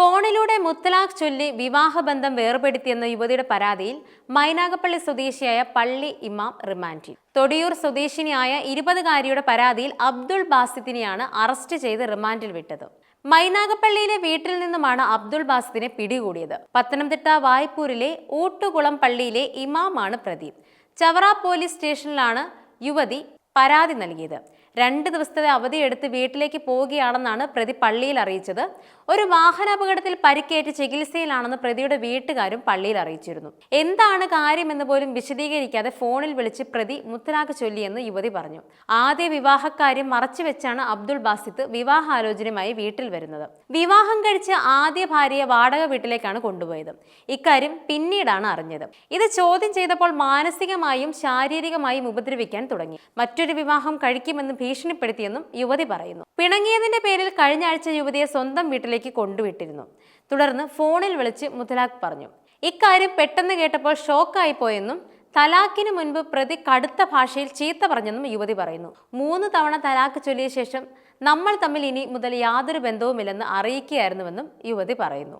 ഫോണിലൂടെ മുത്തലാഖ് ചൊല്ലി വിവാഹബന്ധം വേർപെടുത്തിയെന്ന യുവതിയുടെ പരാതിയിൽ മൈനാഗപ്പള്ളി സ്വദേശിയായ പള്ളി ഇമാം റിമാൻഡിൽ. തൊടിയൂർ സ്വദേശിനിയായ ഇരുപതുകാരിയുടെ പരാതിയിൽ അബ്ദുൾ ബാസിത്തിനെയാണ് അറസ്റ്റ് ചെയ്ത് റിമാൻഡിൽ വിട്ടത്. മൈനാഗപ്പള്ളിയിലെ വീട്ടിൽ നിന്നുമാണ് അബ്ദുൾ ബാസിത്തിനെ പിടികൂടിയത്. പത്തനംതിട്ട വായ്പൂരിലെ ഊട്ടുകുളം പള്ളിയിലെ ഇമാമാണ് പ്രതി ചവറ പോലീസ് സ്റ്റേഷനിലാണ് യുവതി പരാതി നൽകിയത്. രണ്ട് ദിവസത്തെ അവധിയെടുത്ത് വീട്ടിലേക്ക് പോവുകയാണെന്നാണ് പ്രതി പള്ളിയിൽ അറിയിച്ചത്. ഒരു വാഹനാപകടത്തിൽ പരിക്കേറ്റ് ചികിത്സയിലാണെന്ന് പ്രതിയുടെ വീട്ടുകാരും പള്ളിയിൽ അറിയിച്ചിരുന്നു. എന്താണ് കാര്യമെന്ന് പോലും വിശദീകരിക്കാതെ ഫോണിൽ വിളിച്ച് പ്രതി മുത്തലാഖ് ചൊല്ലിയെന്ന് യുവതി പറഞ്ഞു. ആദ്യ വിവാഹക്കാര്യം മറച്ചുവെച്ചാണ് അബ്ദുൾ ബാസിത്ത് വിവാഹാലോചനയുമായി വീട്ടിൽ വരുന്നത്. വിവാഹം കഴിച്ച ആദ്യ ഭാര്യയെ വാടക വീട്ടിലേക്കാണ് കൊണ്ടുപോയത്. ഇക്കാര്യം പിന്നീടാണ് അറിഞ്ഞത്. ഇത് ചോദ്യം ചെയ്തപ്പോൾ മാനസികമായും ശാരീരികമായും ഉപദ്രവിക്കാൻ തുടങ്ങി. മറ്റൊരു വിവാഹം കഴിക്കുമെന്ന് ഭീഷണിപ്പെടുത്തിയെന്നും യുവതി പറയുന്നു. പിണങ്ങിയതിന്റെ പേരിൽ കഴിഞ്ഞ ആഴ്ച യുവതിയെ സ്വന്തം വീട്ടിലേക്ക് കൊണ്ടുവിട്ടിരുന്നു. തുടർന്ന് ഫോണിൽ വിളിച്ച് മുത്തലാഖ് പറഞ്ഞു. ഇക്കാര്യം പെട്ടെന്ന് കേട്ടപ്പോൾ ഷോക്കായി പോയെന്നും തലാഖിന് മുൻപ് പ്രതി കടുത്ത ഭാഷയിൽ ചീത്ത പറഞ്ഞെന്നും യുവതി പറയുന്നു. മൂന്ന് തവണ തലാഖ് ചൊല്ലിയ ശേഷം നമ്മൾ തമ്മിൽ ഇനി മുതൽ യാതൊരു ബന്ധവുമില്ലെന്ന് അറിയിക്കുകയായിരുന്നുവെന്നും യുവതി പറയുന്നു.